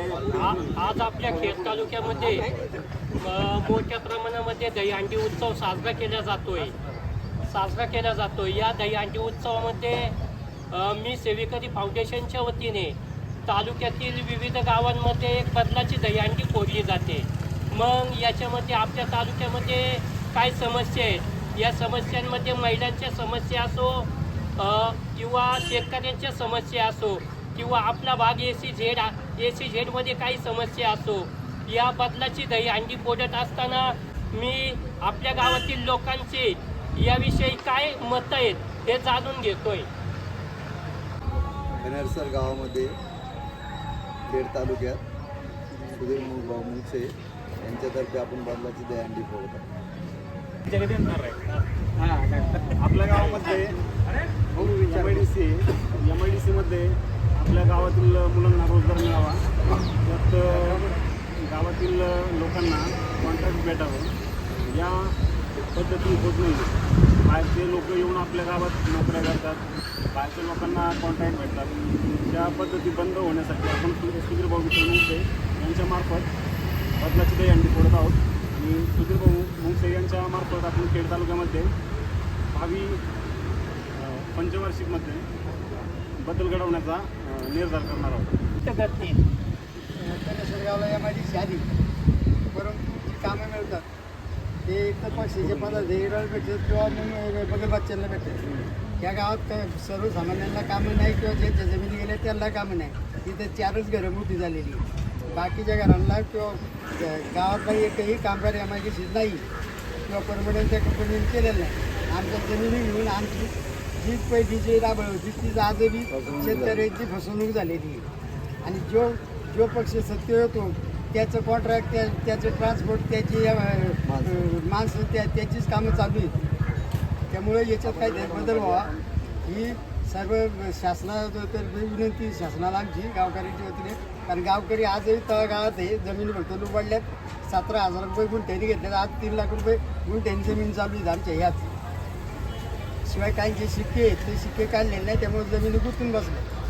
आज आपल्या खेड तालुक्यामध्ये मोठ्या प्रमाणामध्ये दहीहंडी उत्सव साजरा केला जातोय. साजरा केला जातोय. या दहीहंडी उत्सवामध्ये मी सेविकरी फाउंडेशनच्या वतीने तालुक्यातील विविध गावांमध्ये एक बदलाची दहीहंडी फोडली जाते. मग याच्यामध्ये आपल्या तालुक्यामध्ये काय समस्या आहेत? या समस्यांमध्ये महिलांच्या समस्या असो किंवा शेतकऱ्यांच्या समस्या असो किंवा आपला भाग A C Z A C झेडमध्ये काही समस्या असो या बदलाची दहीहंडी फोडत असताना मी आपल्या गावातील लोकांचे याविषयी काय मतं आहेत हे जाणून घेतोय. कनेरसर गावामध्ये खेड तालुक्यात सुधीर भाऊ मुंगसे यांच्यातर्फे आपण बदलाची दहीहंडी फोडत आहोत. आपल्या गावामध्ये एम आपल्या गावातील मुलांना रोजगार मिळावा. त्यात गावातील लोकांना कॉन्ट्रॅक्ट भेटावं. या पद्धतीने होत नाही बाहेरचे लोक येऊन आपल्या गावात नोकऱ्या करतात. बाहेरच्या लोकांना कॉन्ट्रॅक्ट भेटतात. त्या पद्धती बंद होण्यासाठी आपण सुधीर भाऊ मुंगसे यांच्यामार्फत बदलाची काही अंडी फोडत आहोत. आणि सुधीर भाऊ मुंगसे यांच्या मार्फत आपण खेड तालुक्यामध्ये भावी पंचवार्षिकमध्ये बदल घडवण्याचा निर्धार करणार आहोत. करतील गावला एम आय डी परंतु जी कामं मिळतात. ते एक तर पदार्थ हिराला भेटतात किंवा मग बगलबाच्यांना भेटतात. या गावात काय सर्वसामान्यांना कामं नाही किंवा ज्यांच्या जमिनी गेल्या त्यांना कामं नाही. तिथे चारच घरं मोठी झालेली बाकीच्या घरांना किंवा गावातला एकही कामगार या आय नाही. किंवा परमनंटच्या कंपनीने केलेलं नाही. आमच्या जमिनी घेऊन आमची तीच पहिली राबळ होती आजही शेतकऱ्यांची फसवणूक झालेली. आहे आणि जो जो पक्ष सत्य येतो त्याचं कॉन्ट्रॅक्ट त्या त्याचं ट्रान्सपोर्ट त्याची माणसं त्या त्याचीच कामं चालू आहेत. त्यामुळे याच्यात काही बदल व्हावा ही सर्व शासनातर्फे तर विनंती शासनाला आमची गावकऱ्यांच्या वतीने. कारण गावकरी आजही तळगाळात आहे जमीन फक्त लुबाडल्यात सतरा हजार रुपये गुंठ्यांनी घेतल्यात आज तीन लाख रुपये गुंठ्यांनी जमीन चालू आहेत आमच्या ह्याच शिवाय काही जे शिक्के आहेत ते शिक्के काढलेले नाही त्यामुळे जमिनी गुंतून बसल्या.